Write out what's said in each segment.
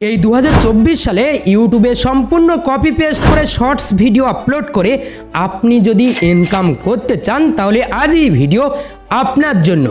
এই দু হাজার চব্বিশ সালে ইউটিউবে সম্পূর্ণ কপি পেস্ট করে শর্টস ভিডিও আপলোড করে আপনি যদি ইনকাম করতে চান, তাহলে আজই ভিডিও আপনার জন্য।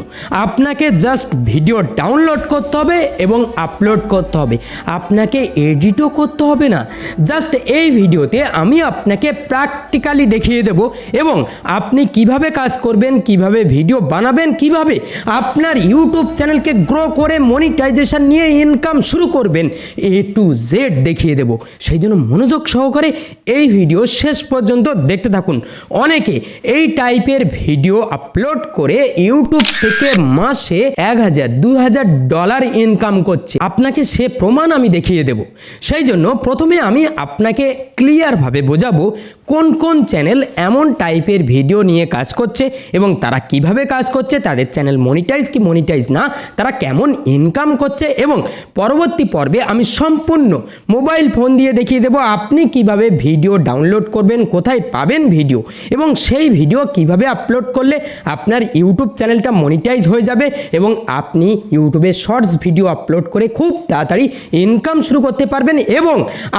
আপনাকে জাস্ট ভিডিও ডাউনলোড করতে হবে এবং আপলোড করতে হবে। আপনাকে এডিটও করতে হবে না। জাস্ট এই ভিডিওতে আমি আপনাকে প্র্যাকটিক্যালি দেখিয়ে দেব এবং আপনি কীভাবে কাজ করবেন, কীভাবে ভিডিও বানাবেন, কীভাবে আপনার ইউটিউব চ্যানেলকে গ্রো করে মনিটাইজেশন নিয়ে ইনকাম শুরু করবেন এ টু জেড দেখিয়ে দেব। সেই জন্য মনোযোগ সহকারে এই ভিডিও শেষ পর্যন্ত দেখতে থাকুন। অনেকে এই টাইপের ভিডিও আপলোড করে ইউটিউব থেকে মাসে এক হাজার, দু হাজার ডলার ইনকাম করছে। আপনাকে সে প্রমাণ আমি দেখিয়ে দেব। সেই জন্য প্রথমে আমি আপনাকে ক্লিয়ারভাবে বোঝাবো কোন কোন চ্যানেল এমন টাইপের ভিডিও নিয়ে কাজ করছে এবং তারা কীভাবে কাজ করছে, তাদের চ্যানেল মনিটাইজ কি মনিটাইজ না, তারা কেমন ইনকাম করছে এবং পরবর্তী পর্বে আমি সম্পূর্ণ মোবাইল ফোন দিয়ে দেখিয়ে দেবো আপনি কীভাবে ভিডিও ডাউনলোড করবেন, কোথায় পাবেন ভিডিও এবং সেই ভিডিও কীভাবে আপলোড করলে আপনার ইউটিউব চ্যানেলটা মনিটাইজ হয়ে যাবে এবং আপনি ইউটিউবে শর্টস ভিডিও আপলোড করে খুব তাড়াতাড়ি ইনকাম শুরু করতে পারবেন এবং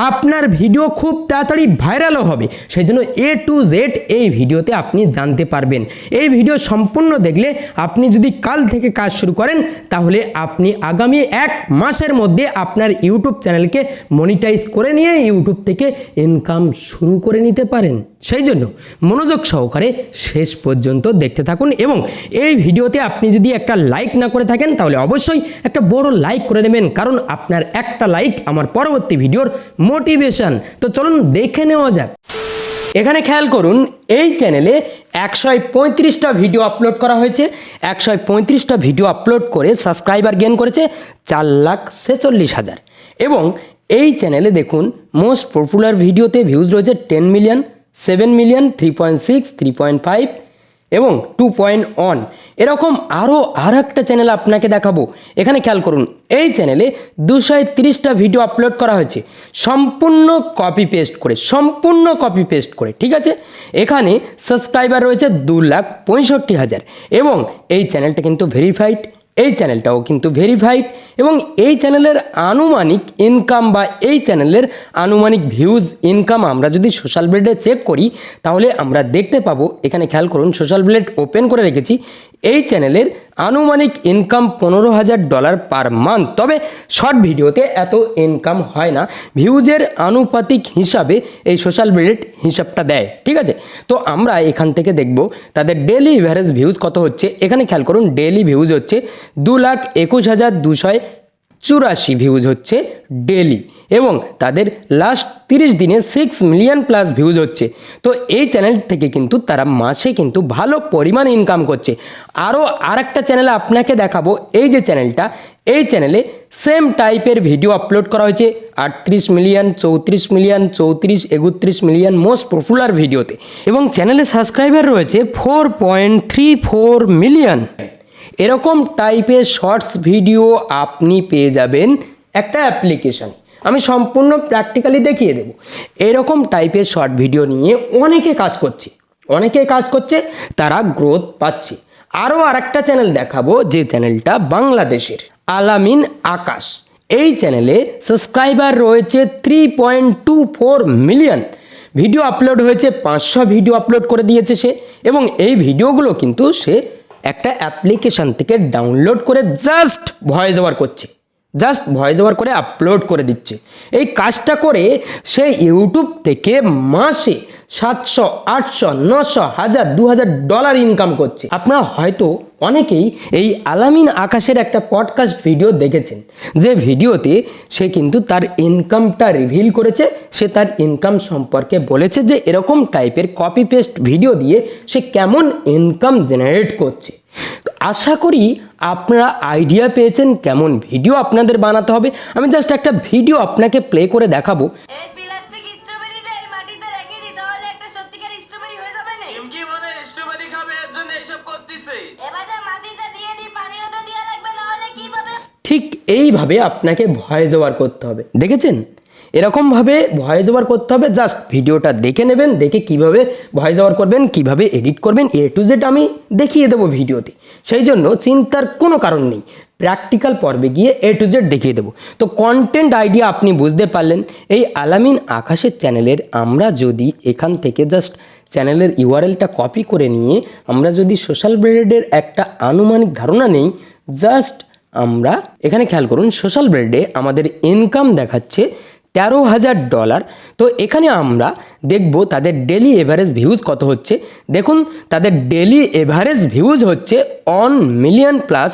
আপনার ভিডিও খুব তাড়াতাড়ি ভাইরালও হবে। সেই জন্য এ টু জেড এই ভিডিওতে আপনি জানতে পারবেন। এই ভিডিও সম্পূর্ণ দেখলে আপনি যদি কাল থেকে কাজ শুরু করেন, তাহলে আপনি আগামী এক মাসের মধ্যে আপনার ইউটিউব চ্যানেলকে মনিটাইজ করে নিয়ে ইউটিউব থেকে ইনকাম শুরু করে নিতে পারেন। সেই জন্য মনোযোগ সহকারে শেষ পর্যন্ত দেখতে থাকুন এবং এই ভিডিওতে আপনি যদি একটা লাইক না করে থাকেন, তাহলে অবশ্যই একটা বড় লাইক করে নেবেন, কারণ আপনার একটা লাইক আমার পরবর্তী ভিডিওর মোটিভেশন তো চলুন দেখে নেওয়া যাক। এখানে খেয়াল করুন, এই চ্যানেলে একশো পঁয়ত্রিশটা ভিডিও আপলোড করা হয়েছে। একশো পঁয়ত্রিশটা ভিডিও আপলোড করে সাবস্ক্রাইবার গেন করেছে চার লাখ ছেচল্লিশ হাজার। এবং এই চ্যানেলে দেখুন মোস্ট পপুলার ভিডিওতে ভিউজ রয়েছে ten million seven million three point six three point five এবং টু পয়েন্ট ওয়ান এরকম আরও আর একটা চ্যানেল আপনাকে দেখাবো। এখানে খেয়াল করুন, এই চ্যানেলে দুশো তিরিশটা ভিডিও আপলোড করা হয়েছে। সম্পূর্ণ কপি পেস্ট করে, সম্পূর্ণ কপি পেস্ট করে, ঠিক আছে? এখানে সাবস্ক্রাইবার রয়েছে দু লাখ পঁয়ষট্টি হাজার। এবং এই চ্যানেলটা কিন্তু ভেরিফাইড এই চ্যানেলটাও কিন্তু ভেরিফাইড এবং এই চ্যানেলের আনুমানিক ইনকাম বা এই চ্যানেলের আনুমানিক ভিউজ ইনকাম আমরা যদি সোশ্যাল ব্লেডে চেক করি, তাহলে আমরা দেখতে পাবো, এখানে খেয়াল করুন সোশ্যাল ব্লেড ওপেন করে রেখেছি। এই চ্যানেলের আনুমানিক ইনকাম পনেরো হাজার ডলার পার মান্থ তবে শর্ট ভিডিওতে এত ইনকাম হয় না। ভিউজের আনুপাতিক হিসাবে এই সোশ্যাল ব্লেড হিসাবটা দেয়, ঠিক আছে? তো আমরা এখান থেকে দেখব তাদের ডেলি অ্যাভারেজ ভিউজ কত হচ্ছে। এখানে খেয়াল করুন ডেলি ভিউজ হচ্ছে দু লাখ একুশ হাজার দুশয় চুরাশি ভিউজ হচ্ছে ডেলি এবং তাদের লাস্ট তিরিশ দিনে সিক্স মিলিয়ন প্লাস ভিউজ হচ্ছে। তো এই চ্যানেল থেকে কিন্তু তারা মাসে কিন্তু ভালো পরিমাণ ইনকাম করছে। আরও আরেকটা চ্যানেল আপনাকে দেখাবো, এই যে চ্যানেলটা এই চ্যানেলে সেম টাইপের ভিডিও আপলোড করা হয়েছে, আটত্রিশ মিলিয়ন চৌত্রিশ মিলিয়ন চৌত্রিশ, একত্রিশ মিলিয়ন মোস্ট পপুলার ভিডিওতে এবং চ্যানেলে সাবস্ক্রাইবার রয়েছে four point three four million এরকম টাইপের শর্টস ভিডিও আপনি পেয়ে যাবেন একটা অ্যাপ্লিকেশানে আমি সম্পূর্ণ প্র্যাকটিক্যালি দেখিয়ে দেবো। এরকম টাইপের শর্ট ভিডিও নিয়ে অনেকে কাজ করছে। অনেকে কাজ করছে, তারা গ্রোথ পাচ্ছে। আরও আরেকটা চ্যানেল দেখাবো, যে চ্যানেলটা বাংলাদেশের, আলামিন আকাশ। এই চ্যানেলে সাবস্ক্রাইবার রয়েছে three point two four million video upload হয়েছে, পাঁচশো ভিডিও আপলোড করে দিয়েছে সে। এবং এই ভিডিওগুলো কিন্তু সে একটা অ্যাপ্লিকেশান থেকে ডাউনলোড করে জাস্ট ভয়েস ওভার করছে। জাস্ট ভয়েস ওভার করে আপলোড করে দিচ্ছে। এই কাজটা করে সে ইউটিউব থেকে মাসে সাতশো, আটশো, নশো, হাজার, দু হাজার ডলার ইনকাম করছে। আপনারা হয়তো অনেকেই এই আলামিন আকাশের একটা পডকাস্ট ভিডিও দেখেছেন। যে ভিডিওতে সে কিন্তু তার ইনকামটা রিভিল করেছে, সে তার ইনকাম সম্পর্কে বলেছে যে এরকম টাইপের কপি পেস্ট ভিডিও দিয়ে সে কেমন ইনকাম জেনারেট করছে। আশা করি আপনারা আইডিয়া পেয়েছেন কেমন ভিডিও আপনাদের বানাতে হবে। আমি জাস্ট একটা ভিডিও আপনাকে প্লে করে দেখাবো। এই প্লাস্টিক স্ট্রবেরিটা এর মাটিতে রেখে দিই তাহলে একটা সত্যিকার স্ট্রবেরি হয়ে যাবে না। চিমকি মনে হয় স্ট্রবেরি খাবে এর জন্য এইসব করতেছে। এবারে মাটিতে দিয়ে দিই পানিও তো দেওয়া লাগবে না হলে কি পাবে ঠিক এইভাবে আপনাকে ভয়েস ওভার করতে হবে। দেখেছেন? এরকমভাবে ভয়েস ওভার করতে হবে। জাস্ট ভিডিওটা দেখে নেবেন, দেখে কীভাবে ভয়েস ওভার করবেন, কীভাবে এডিট করবেন এ টু জেড আমি দেখিয়ে দেবো ভিডিওতে। সেই জন্য চিন্তার কোনো কারণ নেই। প্র্যাকটিক্যাল পর্বে গিয়ে এ টু জেড দেখিয়ে দেবো। তো কন্টেন্ট আইডিয়া আপনি বুঝতে পারলেন। এই আলামিন আকাশের চ্যানেলের আমরা যদি এখান থেকে জাস্ট চ্যানেলের ইউআরএলটা কপি করে নিয়ে আমরা যদি সোশ্যাল ব্রেডের একটা আনুমানিক ধারণা নেই জাস্ট আমরা এখানে খেয়াল করুন সোশ্যাল ব্রেডে আমাদের ইনকাম দেখাচ্ছে তেরো হাজার ডলার। তো এখানে আমরা দেখব তাদের ডেলি এভারেজ ভিউজ কত হচ্ছে। দেখুন, তাদের ডেলি এভারেজ ভিউজ হচ্ছে one million plus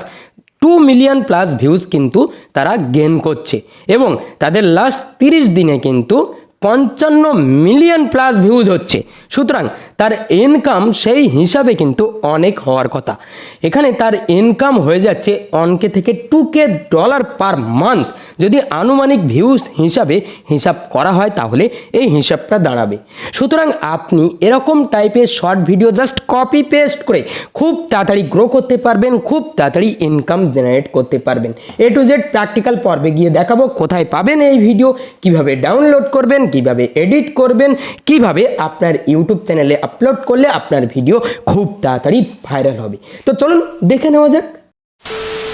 two million plus views কিন্তু তারা গেন করছে। এবং তাদের লাস্ট তিরিশ দিনে কিন্তু পঞ্চান্ন মিলিয়ন প্লাস ভিউজ হচ্ছে। সুতরাং তার ইনকাম সেই হিসাবে কিন্তু অনেক হওয়ার কথা। এখানে তার ইনকাম হয়ে যাচ্ছে অনকে থেকে two K dollar per month যদি আনুমানিক ভিউজ হিসাবে হিসাব করা হয় তাহলে এই হিসাবটা দাঁড়াবে। সুতরাং আপনি এরকম টাইপের short video just copy paste করে খুব তাড়াতাড়ি গ্রো করতে পারবেন, খুব তাড়াতাড়ি ইনকাম জেনারেট করতে পারবেন। এ টু জেড প্র্যাকটিক্যাল পর্বে গিয়ে দেখাবো কোথায় পাবেন এই ভিডিও কীভাবে ডাউনলোড করবেন, কীভাবে এডিট করবেন, কীভাবে আপনার ইউটিউব চ্যানেলে আপলোড করলে আপনার ভিডিও খুব তাড়াতাড়ি ভাইরাল হবে। তো চলুন দেখে নেওয়া যাক।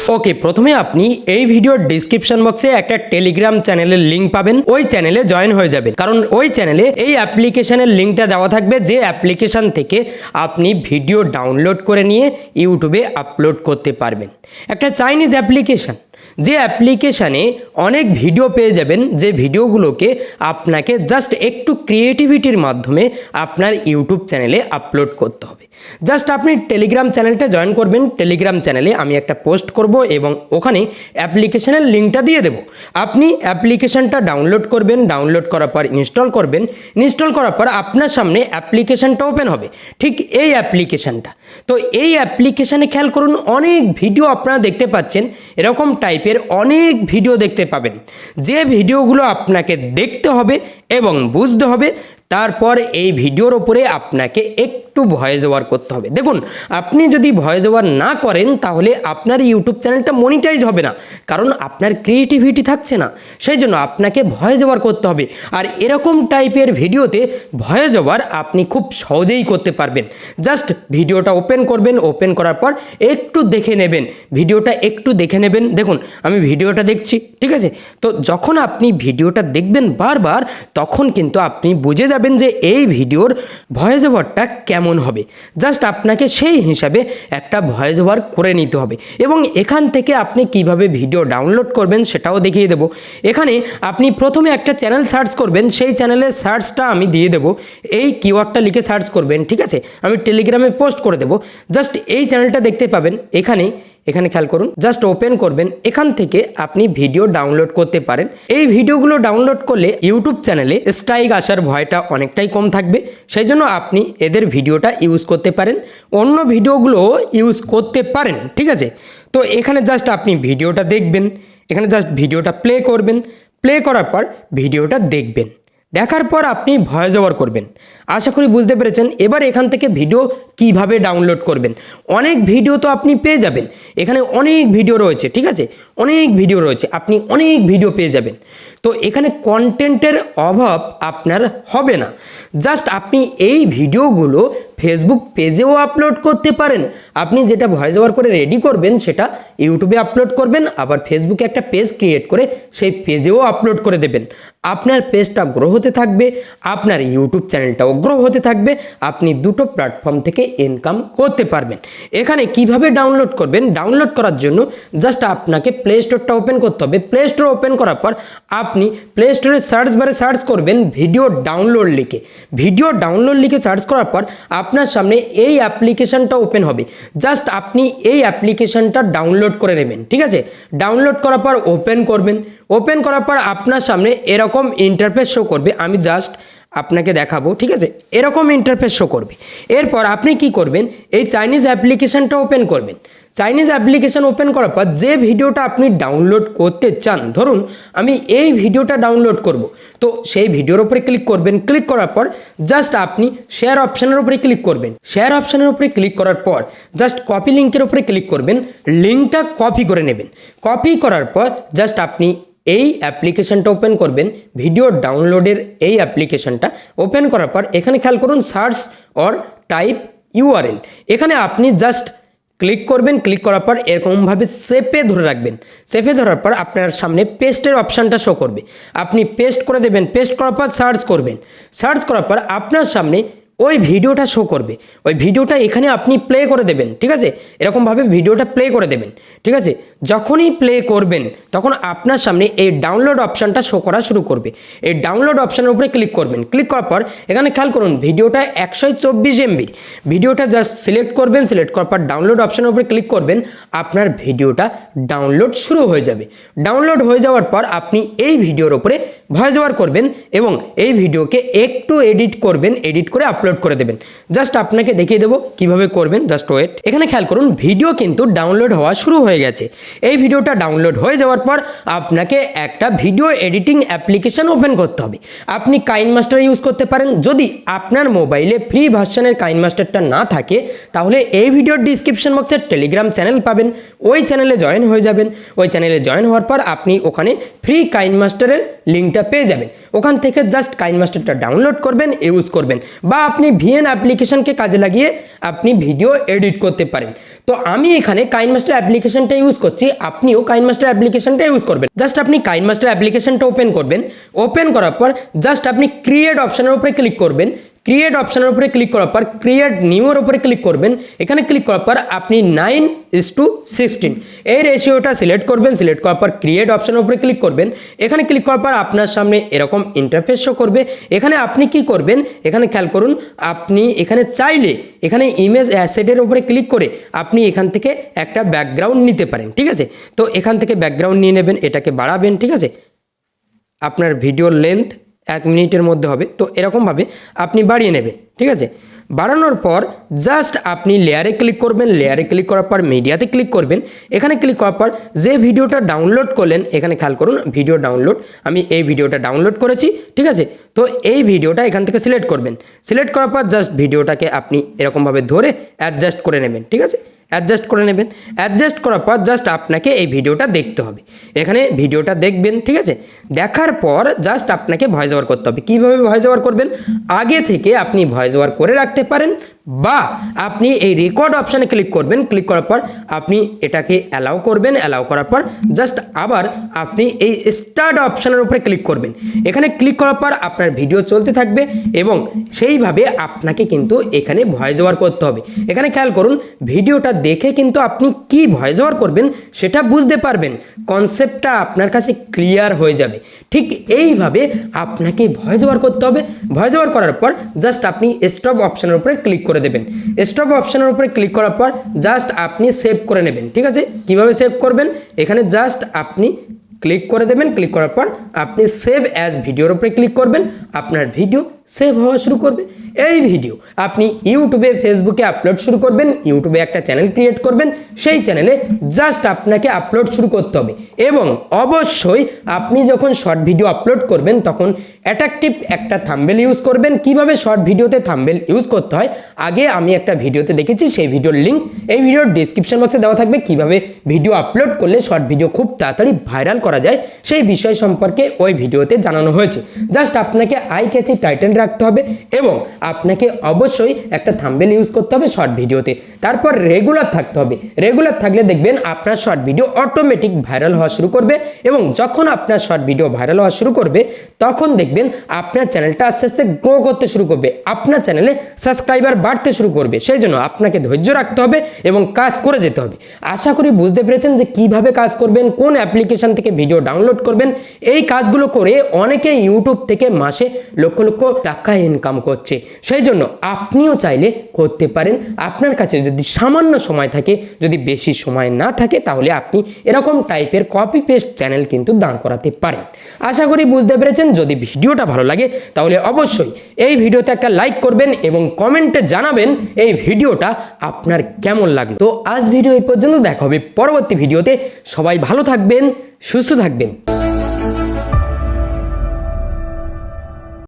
ওকে, প্রথমে আপনি এই ভিডিওর ডিসক্রিপশন বক্সে একটা টেলিগ্রাম চ্যানেলের লিঙ্ক পাবেন। ওই চ্যানেলে জয়েন হয়ে যাবেন। কারণ ওই চ্যানেলে এই অ্যাপ্লিকেশনের লিঙ্কটা দেওয়া থাকবে যে অ্যাপ্লিকেশন থেকে আপনি ভিডিও ডাউনলোড করে নিয়ে ইউটিউবে আপলোড করতে পারবেন। একটা চাইনিজ অ্যাপ্লিকেশন যে অ্যাপ্লিকেশানে অনেক ভিডিও পেয়ে যাবেন, যে ভিডিওগুলোকে আপনাকে জাস্ট একটু ক্রিয়েটিভিটির মাধ্যমে আপনার ইউটিউব চ্যানেলে আপলোড করতে হবে। জাস্ট আপনি টেলিগ্রাম চ্যানেলটা জয়েন করবেন, টেলিগ্রাম চ্যানেলে আমি একটা পোস্ট করব এবং ওখানে অ্যাপ্লিকেশনের লিঙ্কটা দিয়ে দেবো। আপনি অ্যাপ্লিকেশনটা ডাউনলোড করবেন, ডাউনলোড করার পর ইনস্টল করবেন, ইনস্টল করার পর আপনার সামনে অ্যাপ্লিকেশনটা ওপেন হবে। ঠিক এই অ্যাপ্লিকেশনটা। তো এই অ্যাপ্লিকেশানে খেয়াল করুন, অনেক ভিডিও আপনারা দেখতে পাচ্ছেন, এরকম টাইপের অনেক ভিডিও দেখতে পাবেন। যে ভিডিওগুলো আপনাকে দেখতে হবে এবং বুঝতে হবে তারপর এই ভিডিওর ওপরে আপনাকে একটু ভয়েস ওভার করতে হবে। দেখুন, আপনি যদি ভয়েস ওভার না করেন, তাহলে আপনার ইউটিউব চ্যানেলটা মনিটাইজ হবে না। কারণ আপনার ক্রিয়েটিভিটি থাকছে না। সেই জন্য আপনাকে ভয়েস ওভার করতে হবে। আর এরকম টাইপের ভিডিওতে ভয়েস ওভার আপনি খুব সহজেই করতে পারবেন। জাস্ট ভিডিওটা ওপেন করবেন, ওপেন করার পর একটু দেখে নেবেন। ভিডিওটা একটু দেখে নেবেন। দেখুন, আমি ভিডিওটা দেখছি, ঠিক আছে? তো যখন আপনি ভিডিওটা দেখবেন বারবার, তখন কিন্তু আপনি বুঝে যাবেন যে এই ভিডিওর ভয়েস ওভারটা কেমন হবে। জাস্ট আপনাকে সেই হিসাবে একটা ভয়েস ওভার করে নিতে হবে এবং এখান থেকে আপনি কীভাবে ভিডিও ডাউনলোড করবেন সেটাও দেখিয়ে দেবো। এখানে আপনি প্রথমে একটা চ্যানেল সার্চ করবেন, সেই চ্যানেলের সার্চটা আমি দিয়ে দেবো। এই কিওয়ার্ডটা লিখে সার্চ করবেন, ঠিক আছে? আমি টেলিগ্রামে পোস্ট করে দেবো। জাস্ট এই চ্যানেলটা দেখতে পাবেন। এখানে এখানে খেয়াল করুন জাস্ট ওপেন করবেন, এখান থেকে আপনি ভিডিও ডাউনলোড করতে পারেন। এই ভিডিওগুলো ডাউনলোড করলে ইউটিউব চ্যানেলে স্ট্রাইক আসার ভয়টা অনেকটাই কম থাকবে, সেই জন্য আপনি এদের ভিডিওটা ইউজ করতে পারেন, অন্য ভিডিওগুলো ইউজ করতে পারেন, ঠিক আছে? তো এখানে জাস্ট আপনি ভিডিওটা দেখবেন, এখানে জাস্ট ভিডিওটা প্লে করবেন প্লে করার পর ভিডিওটা দেখবেন। দেখার পর আপনি ভয়েস ওভার করবেন। আশা করি বুঝতে পেরেছেন। এবার এখান থেকে ভিডিও কীভাবে ডাউনলোড করবেন? অনেক ভিডিও তো আপনি পেয়ে যাবেন। এখানে অনেক ভিডিও রয়েছে, ঠিক আছে? অনেক ভিডিও রয়েছে। আপনি অনেক ভিডিও পেয়ে যাবেন। তো এখানে কন্টেন্টের অভাব আপনার হবে না। জাস্ট আপনি এই ভিডিওগুলো ফেসবুক পেজেও আপলোড করতে পারেন। আপনি যেটা ভয়েস ওভার করে রেডি করবেন, সেটা ইউটিউবে আপলোড করবেন, আবার ফেসবুকে একটা পেজ ক্রিয়েট করে সেই পেজেও আপলোড করে দেবেন। আপনার পেজটা গ্রো হতে থাকবে, আপনার ইউটিউব চ্যানেলটাও গ্রো হতে থাকবে, আপনি দুটো প্ল্যাটফর্ম থেকে ইনকাম করতে পারবেন। এখানে কীভাবে ডাউনলোড করবেন? ডাউনলোড করার জন্য জাস্ট আপনাকে প্লে স্টোরটা ওপেন করতে হবে। প্লে স্টোর ওপেন করার পর আপনি প্লে স্টোরে সার্চ বারে সার্চ করবেন ভিডিও ডাউনলোড লিখে। ভিডিও ডাউনলোড লিখে সার্চ করার পর আপনার সামনে এই অ্যাপ্লিকেশনটা ওপেন হবে। জাস্ট আপনি এই অ্যাপ্লিকেশনটা ডাউনলোড করে নেবেন, ঠিক আছে? ডাউনলোড করার পর ওপেন করবেন। ওপেন করার পর আপনার সামনে এরকম ইন্টারফেস শো করবে। আমি জাস্ট আপনাকে দেখাবো, ঠিক আছে? এরকম ইন্টারফেস শো করবে। এরপর আপনি কি করবেন? এই চাইনিজ অ্যাপ্লিকেশনটা ওপেন করবেন। চাইনিজ অ্যাপ্লিকেশন ওপেন করার পর যে ভিডিওটা আপনি ডাউনলোড করতে চান, ধরুন আমি এই ভিডিওটা ডাউনলোড করব, তো সেই ভিডিওর উপরে ক্লিক করবেন। ক্লিক করার পর জাস্ট আপনি শেয়ার অপশানের উপরে ক্লিক করবেন। শেয়ার অপশানের উপরে ক্লিক করার পর জাস্ট কপি লিঙ্কের উপরে ক্লিক করবেন। লিঙ্কটা কপি করে নেবেন। কপি করার পর জাস্ট আপনি এই অ্যাপ্লিকেশনটা ওপেন করবেন। ভিডিও ডাউনলোডের এই অ্যাপ্লিকেশনটা ওপেন করার পর এখানে খেয়াল করুন সার্চ অর টাইপ ইউআরএল এখানে আপনি জাস্ট ক্লিক করবেন, ক্লিক করার পর এরকমভাবে সেপে ধরে রাখবেন। সেপে ধরার পর আপনার সামনে পেস্টের অপশানটা শো করবে। আপনি পেস্ট করে দেবেন পেস্ট করার পর সার্চ করবেন। সার্চ করার পর আপনার সামনে ওই ভিডিওটা শো করবে। ওই ভিডিওটা এখানে আপনি প্লে করে দেবেন, ঠিক আছে? এরকমভাবে ভিডিওটা প্লে করে দেবেন, ঠিক আছে? যখনই প্লে করবেন, তখন আপনার সামনে এই ডাউনলোড অপশানটা শো করা শুরু করবে। এই ডাউনলোড অপশানের উপরে ক্লিক করবেন। ক্লিক করার পর এখানে খেয়াল করুন, ভিডিওটা একশো চব্বিশ এমবির ভিডিওটা জাস্ট সিলেক্ট করবেন সিলেক্ট করার পর ডাউনলোড অপশানের উপরে ক্লিক করবেন, আপনার ভিডিওটা ডাউনলোড শুরু হয়ে যাবে। ডাউনলোড হয়ে যাওয়ার পর আপনি এই ভিডিওর উপরে ভয়েস ওভার করবেন এবং এই ভিডিওকে একটু এডিট করবেন এডিট করে আপলোড করে দেবেন। জাস্ট আপনাকে দেখিয়ে দেবো কীভাবে করবেন জাস্ট ওয়েট এখানে খেয়াল করুন ভিডিও কিন্তু ডাউনলোড হওয়া শুরু হয়ে গেছে। এই ভিডিওটা ডাউনলোড হয়ে যাওয়ার পর আপনাকে একটা ভিডিও এডিটিং অ্যাপ্লিকেশন ওপেন করতে হবে। আপনি কাইন মাস্টার ইউজ করতে পারেন। যদি আপনার মোবাইলে ফ্রি ভার্সনের কাইন মাস্টারটা না থাকে, তাহলে এই ভিডিওর ডিসক্রিপশন বক্সে টেলিগ্রাম চ্যানেল পাবেন। ওই চ্যানেলে জয়েন হয়ে যাবেন। ওই চ্যানেলে জয়েন হওয়ার পর আপনি ওখানে ফ্রি কাইন মাস্টারের লিঙ্কটা পেয়ে যাবেন। ওখান থেকে জাস্ট কাইন মাস্টারটা ডাউনলোড করবেন ইউজ করবেন। বা আপনি ভিএন অ্যাপ্লিকেশনকে কাজে লাগিয়ে আপনি ভিডিও এডিট করতে পারেন। তো আমি এখানে কাইন মাস্টার অ্যাপ্লিকেশনটা ইউজ করছি, আপনিও কাইন মাস্টার অ্যাপ্লিকেশনটা ইউজ করবেন। জাস্ট আপনি কাইন মাস্টার অ্যাপ্লিকেশনটা ওপেন করবেন। ওপেন করার পর জাস্ট আপনি ক্রিয়েট অপশানের উপরে ক্লিক করবেন। ক্রিয়েট অপশানের উপরে ক্লিক করার পর ক্রিয়েট নিউর উপরে ক্লিক করবেন। এখানে ক্লিক করার পর, আপনি নাইন ইস টু সিক্সটিন এই রেশিওটা সিলেক্ট করবেন সিলেক্ট করার পর ক্রিয়েট অপশানের উপরে ক্লিক করবেন। এখানে ক্লিক করার পর আপনার সামনে এরকম ইন্টারফেস শো করবে। এখানে আপনি কি করবেন? এখানে খেয়াল করুন, আপনি এখানে চাইলে এখানে ইমেজ অ্যাসেটের উপরে ক্লিক করে আপনি এখান থেকে একটা ব্যাকগ্রাউন্ড নিতে পারেন, ঠিক আছে? তো এখান থেকে ব্যাকগ্রাউন্ড নিয়ে নেবেন, এটাকে বাড়াবেন, ঠিক আছে? আপনার ভিডিওর লেন্থ এক মিনিটের মধ্যে হবে। তো এরকমভাবে আপনি বাড়িয়ে নেবেন, ঠিক আছে? বাড়ানোর পর জাস্ট আপনি লেয়ারে ক্লিক করবেন লেয়ারে ক্লিক করার পর মিডিয়াতে ক্লিক করবেন। এখানে ক্লিক করার পর যে ভিডিওটা ডাউনলোড করলেন, এখানে খেয়াল করুন ভিডিও ডাউনলোড আমি এই ভিডিওটা ডাউনলোড করেছি, ঠিক আছে? তো এই ভিডিওটা এখান থেকে সিলেক্ট করবেন। সিলেক্ট করার পর জাস্ট ভিডিওটাকে আপনি এরকমভাবে ধরে অ্যাডজাস্ট করে নেবেন, ঠিক আছে? অ্যাডজাস্ট করে নেবেন। অ্যাডজাস্ট করার পর জাস্ট আপনাকে এই ভিডিওটা দেখতে হবে। এখানে ভিডিওটা দেখবেন, ঠিক আছে? দেখার পর জাস্ট আপনাকে ভয়েস ওভার করতে হবে। কীভাবে ভয়েস ওভার করবেন? আগে থেকে আপনি ভয়েস ওভার করে রাখতে পারেন। বা আপনি এই রেকর্ড অপশানে ক্লিক করবেন ক্লিক করার পর আপনি এটাকে অ্যালাউ করবেন অ্যালাউ করার পর জাস্ট আবার আপনি এই স্টার্ট অপশানের উপরে ক্লিক করবেন। এখানে ক্লিক করার পর আপনার ভিডিও চলতে থাকবে এবং সেইভাবে আপনাকে কিন্তু এখানে ভয়েস ওভার করতে হবে। এখানে খেয়াল করুন ভিডিওটা দেখে কিন্তু আপনি কি ভয়েস ওভার করবেন সেটা বুঝতে পারবেন। কনসেপ্টটা আপনার কাছে ক্লিয়ার হয়ে যাবে। ঠিক এইভাবে আপনাকে ভয়েস ওভার করতে হবে। ভয়েস ওভার করার পর জাস্ট আপনি স্টপ অপশানের উপরে ক্লিক করে দেবেন। স্টপ অপশানের উপরে ক্লিক করার পর জাস্ট আপনি সেভ করে নেবেন, ঠিক আছে? কীভাবে সেভ করবেন? এখানে জাস্ট আপনি ক্লিক করে দেবেন ক্লিক করার পর আপনি সেভ অ্যাজ ভিডিওর উপরে ক্লিক করবেন, আপনার ভিডিও সেভ হওয়া শুরু করবে। এই ভিডিও আপনি ইউটিউবে ফেসবুকে আপলোড শুরু করবেন ইউটিউবে একটা চ্যানেল ক্রিয়েট করবেন, সেই চ্যানেলে জাস্ট আপনাকে আপলোড শুরু করতে হবে। এবং অবশ্যই আপনি যখন শর্ট ভিডিও আপলোড করবেন, তখন অ্যাট্রাকটিভ একটা থাম্বেল ইউজ করবেন। কীভাবে শর্ট ভিডিওতে থাম্বেল ইউজ করতে হয়? আগে আমি একটা ভিডিওতে দেখেছি, সেই ভিডিওর লিঙ্ক এই ভিডিওর ডিসক্রিপশন বক্সে দেওয়া থাকবে। কীভাবে ভিডিও আপলোড করলে শর্ট ভিডিও খুব তাড়াতাড়ি ভাইরাল করা যায় সেই বিষয় সম্পর্কে ওই ভিডিওতে জানানো হয়েছে। জাস্ট আপনাকে আই ক্যাসি টাইটেল রাখতে হবে এবং আপনাকে অবশ্যই একটা থাম্বেল ইউজ করতে হবে শর্ট ভিডিওতে। তারপর রেগুলার থাকতে হবে। রেগুলার থাকলে দেখবেন আপনার শর্ট ভিডিও অটোমেটিক ভাইরাল হওয়া শুরু করবে এবং যখন আপনার শর্ট ভিডিও ভাইরাল হওয়া শুরু করবে, তখন দেখবেন আপনার চ্যানেলটা আস্তে আস্তে গ্রো করতে শুরু করবে। আপনার চ্যানেলে সাবস্ক্রাইবার বাড়তে শুরু করবে। সেই জন্য আপনাকে ধৈর্য রাখতে হবে এবং কাজ করে যেতে হবে। আশা করি বুঝতে পেরেছেন যে কীভাবে কাজ করবেন, কোন অ্যাপ্লিকেশন থেকে ভিডিও ডাউনলোড করবেন। এই কাজগুলো করে অনেকে ইউটিউব থেকে মাসে লক্ষ লক্ষ টাকা ইনকাম করছে। সেই জন্য আপনিও চাইলে করতে পারেন। আপনার কাছে যদি সামান্য সময় থাকে, যদি বেশি সময় না থাকে, তাহলে আপনি এরকম টাইপের কপি পেস্ট চ্যানেল কিন্তু দাঁড় করাতে পারেন। আশা করি বুঝতে পেরেছেন। যদি ভিডিওটা ভালো লাগে, তাহলে অবশ্যই এই ভিডিওতে একটা লাইক করবেন এবং কমেন্টে জানাবেন এই ভিডিওটা আপনার কেমন লাগল। তো আজ ভিডিও এই পর্যন্ত। দেখা হবে পরবর্তী ভিডিওতে। সবাই ভালো থাকবেন। সুস্থ থাকবেন।